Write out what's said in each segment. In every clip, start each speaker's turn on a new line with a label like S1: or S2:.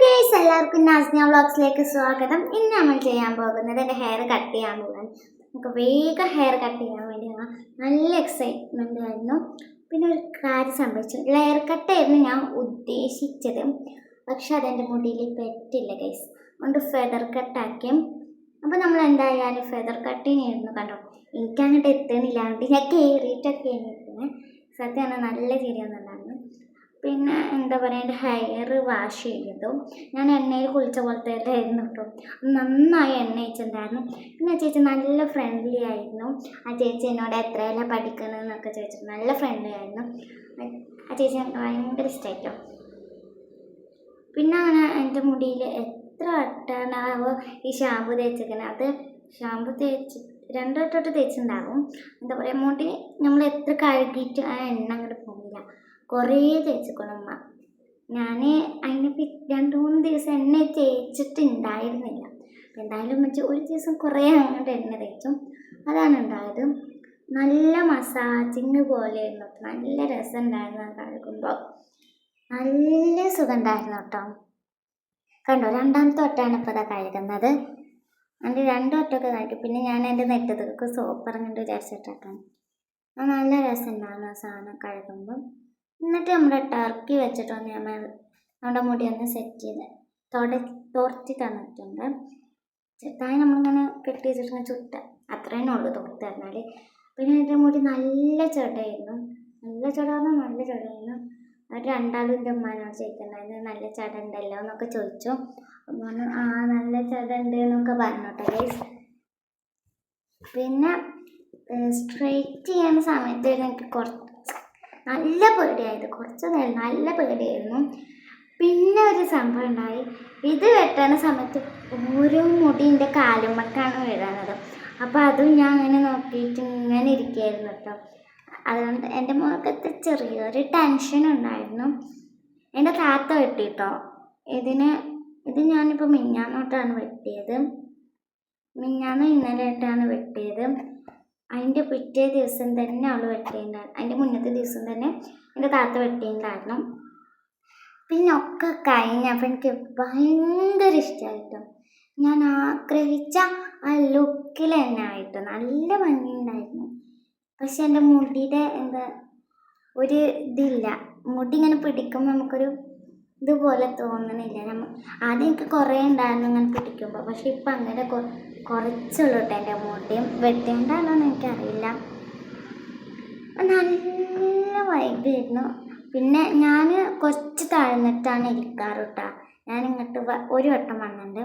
S1: Guys എല്ലാവർക്കും നാസ്നിയ വ്ളോഗ്സിലേക്ക് സ്വാഗതം. ഇന്ന് നമ്മൾ ചെയ്യാൻ പോകുന്നത് എന്റെ ഹെയർ കട്ട് ചെയ്യാൻ പോകാൻ നമുക്ക് വേഗം ഹെയർ കട്ട് ചെയ്യാൻ വേണ്ടി നല്ല എക്സൈറ്റ്മെന്റ് ആയിരുന്നു. പിന്നെ ഒരു കാര്യം സംഭവിച്ചു. ലെയർ കട്ടായിരുന്നു ഞാൻ ഉദ്ദേശിച്ചത്. പക്ഷെ അതെന്റെ മുടിയിൽ പറ്റില്ല ഗൈസ്. അതുകൊണ്ട് ഫെദർ കട്ടാക്കി അപ്പോൾ നമ്മൾ എന്തായാലും ഫെദർ കട്ടിനായിരുന്നു കണ്ടോ? എനിക്കങ്ങോട്ട് എത്തുന്നില്ല അതുകൊണ്ട് ഞാൻ കയറിയിട്ടൊക്കെ ഇരിക്കുന്നത് സത്യം നല്ല ചിരിയൊന്നുണ്ടായിരുന്നു പിന്നെ എന്താ പറയുക എന്റെ ഹെയർ വാഷ് ചെയ്തു ഞാൻ എണ്ണയിൽ കുളിച്ച പോലത്തെ ആയിരുന്നു കേട്ടോ നന്നായി എണ്ണ പിന്നെ ചേച്ചി നല്ല ഫ്രണ്ട്ലി ആയിരുന്നു. ആ ചേച്ചി എന്നോട് എത്രയല്ല പഠിക്കണമെന്നൊക്കെ ചോദിച്ചു നല്ല ഫ്രണ്ട്ലി ആയിരുന്നു. ആ ചേച്ചി എനിക്ക് ഭയങ്കര ഇഷ്ടമായിട്ടോ പിന്നെ അങ്ങനെ എന്റെ മുടിയിൽ എത്ര വട്ടാണാവോ ഈ ഷാമ്പു തേച്ചിരിക്കുന്നത് അത് ഷാമ്പു തേച്ച് രണ്ട് വട്ടമായിട്ട് തേച്ചിട്ടുണ്ടാകും എന്താ പറയുക മുടി നമ്മൾ എത്ര കഴുകിയിട്ട് ആ എണ്ണ അങ്ങോട്ട് പോകില്ല കുറേ തേച്ചിക്കണം അമ്മ ഞാൻ അതിന് രണ്ട് മൂന്ന് ദിവസം എണ്ണ തേച്ചിട്ടുണ്ടായിരുന്നില്ല. എന്തായാലും വെച്ച് ഒരു ദിവസം കുറേ അങ്ങോട്ട് എണ്ണ തേച്ചു. അതാണ് ഉണ്ടായത്. നല്ല മസാജിങ് പോലെയായിരുന്നു നല്ല രസം ഉണ്ടായിരുന്നു അത് കഴുകുമ്പോൾ നല്ല സുഖം ഉണ്ടായിരുന്നു കേട്ടോ. കണ്ടോ രണ്ടാമത്തെ ഒട്ടാണ് ഇപ്പോൾ ഇതാ കഴുകുന്നത്. അതിന്റെ രണ്ട് വട്ടമൊക്കെ കഴിക്കും പിന്നെ ഞാൻ എന്റെ നെറ്റത്തൊക്കെ സോപ്പ് ഇറങ്ങിട്ട് വിചാരിച്ചിട്ടാണ് അത് നല്ല രസം ഉണ്ടായിരുന്നു ആ സാധനം കഴുകുമ്പം. എന്നിട്ട് നമ്മുടെ ടർക്കി വെച്ചിട്ടൊന്ന് നമ്മൾ നമ്മുടെ മുടി ഒന്ന് സെറ്റ് ചെയ്ത് തുട തോർത്തി തന്നിട്ടുണ്ട്. ചെറുതായി നമ്മളിങ്ങനെ കെട്ടി വെച്ചിട്ട് ചുട്ട. അത്രേ ഉള്ളൂ തുറത്ത് തന്നാൽ പിന്നെ എന്റെ മുടി നല്ല ചെടയായിരുന്നു. നല്ല ചെട പറഞ്ഞാൽ നല്ല ചെടയായിരുന്നു. അവർ രണ്ടാളും എന്റെ ഉമ്മാനോട് ചോദിക്കുന്നുണ്ടായിരുന്നു നല്ല ചട ഉണ്ടല്ലോ എന്നൊക്കെ ചോദിച്ചു. പറഞ്ഞു ആ നല്ല ചട ഉണ്ട് എന്നൊക്കെ പറഞ്ഞു കേട്ടോ ഗൈസ് പിന്നെ സ്ട്രെയിറ്റ് ചെയ്യുന്ന സമയത്ത് എനിക്ക് കുറച്ച് നല്ല പേടിയായത് കുറച്ച് നേരം നല്ല പേടിയായിരുന്നു. പിന്നെ ഒരു സംഭവം ഉണ്ടായി. ഇത് വെട്ടണ സമയത്ത് ഓരോ മുടി എന്റെ കാലുമ്മക്കാണ് വീഴുന്നത് അപ്പോൾ അതും ഞാൻ അങ്ങനെ നോക്കിയിട്ട് ഇങ്ങനെ ഇരിക്കുകയായിരുന്നു കേട്ടോ. അതുകൊണ്ട് എന്റെ മുഖത്ത് ചെറിയൊരു ടെൻഷൻ ഉണ്ടായിരുന്നു. എന്റെ താത്ത വെട്ടിട്ടോ ഇതിന് ഇത് ഞാനിപ്പോൾ മിഞ്ഞാന്നോട്ടാണ് വെട്ടിയത്. മിഞ്ഞാന്ന് ഇന്നലെ ആയിട്ടാണ് വെട്ടിയത്. അതിന്റെ പിറ്റേ ദിവസം തന്നെ അവൾ വെട്ടിയിട്ടുണ്ടായിരുന്നു അതിന്റെ മുന്നത്തെ ദിവസം തന്നെ എന്റെ താത്ത വെട്ടിയിട്ടുണ്ടായിരുന്നു പിന്നെ ഒക്കെ കഴിഞ്ഞപ്പോൾ എനിക്ക് ഭയങ്കര ഇഷ്ടമായിട്ടും ഞാൻ ആഗ്രഹിച്ച ആ ലുക്കിൽ തന്നെ ആയിട്ട്. നല്ല ഭംഗിയുണ്ടായിരുന്നു. പക്ഷെ എന്റെ മുടിയുടെ എന്താ ഒരു ഇതില്ല. മുടി ഇങ്ങനെ പിടിക്കുമ്പോൾ നമുക്കൊരു ഇതുപോലെ തോന്നണില്ല. നമ്മൾ ആദ്യം എനിക്ക് കുറേ ഉണ്ടായിരുന്നു ഇങ്ങനെ പിടിക്കുമ്പോൾ പക്ഷെ ഇപ്പം അങ്ങനെ കുറച്ചുള്ളൂ കേട്ടോ എന്റെ മുടിയും വെട്ടേണ്ടാണോ എന്ന് എനിക്കറിയില്ല. നല്ല വൈബായിരുന്നു പിന്നെ ഞാൻ കുറച്ച് താഴ്ന്നിട്ടാണ് ഇരിക്കാറ് കേട്ടോ ഞാൻ ഇങ്ങോട്ട് ഒരു വട്ടം വന്നിട്ടുണ്ട്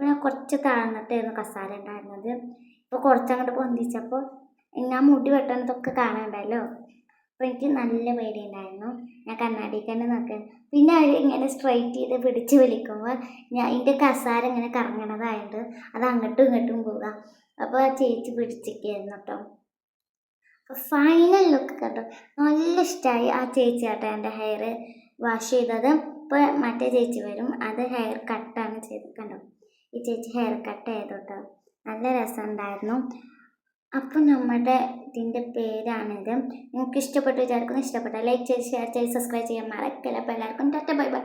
S1: പിന്നെ കുറച്ച് താഴ്ന്നിട്ടായിരുന്നു കസാര ഉണ്ടായിരുന്നത് ഇപ്പോൾ കുറച്ചങ്ങോട്ട് പൊന്തിച്ചപ്പോൾ ഞാൻ മുടി വെട്ടണതൊക്കെ കാണുന്നുണ്ടല്ലോ അപ്പോൾ എനിക്ക് നല്ല പേടിയുണ്ടായിരുന്നു. ഞാൻ കണ്ണാടിയിൽ തന്നെ നോക്കാൻ പിന്നെ അവർ ഇങ്ങനെ സ്ട്രൈറ്റ് ചെയ്ത് പിടിച്ച് വലിക്കുമ്പോൾ ഞാൻ എന്റെ കസാര ഇങ്ങനെ കറങ്ങണതായത് അത് അങ്ങോട്ടും ഇങ്ങോട്ടും പോവുക അപ്പോൾ ആ ചേച്ചി പിടിച്ചിരിക്കുകയായിരുന്നു കേട്ടോ ഫൈനൽ ലുക്ക് കേട്ടോ നല്ല ഇഷ്ടമായി ആ ചേച്ചി കേട്ടോ എന്റെ ഹെയർ വാഷ് ചെയ്തത്. ഇപ്പോൾ മറ്റേ ചേച്ചി വരും. അത് ഹെയർ കട്ടാണ് ചെയ്ത് കണ്ടോ? ഈ ചേച്ചി ഹെയർ കട്ട് ചെയ്തു കേട്ടോ നല്ല രസമുണ്ടായിരുന്നു. അപ്പോൾ നമ്മുടെ ഇതിന്റെ പേരാണിത്. നിങ്ങൾക്ക് ഇഷ്ടപ്പെട്ടു വിചാരിക്കുന്നു ഇഷ്ടപ്പെട്ട ലൈക്ക് ചെയ്ത് ഷെയർ ചെയ്ത് സബ്സ്ക്രൈബ് ചെയ്യാൻ മറക്കില്ല. അപ്പോൾ എല്ലാവർക്കും ടാറ്റ ബൈ ബൈ.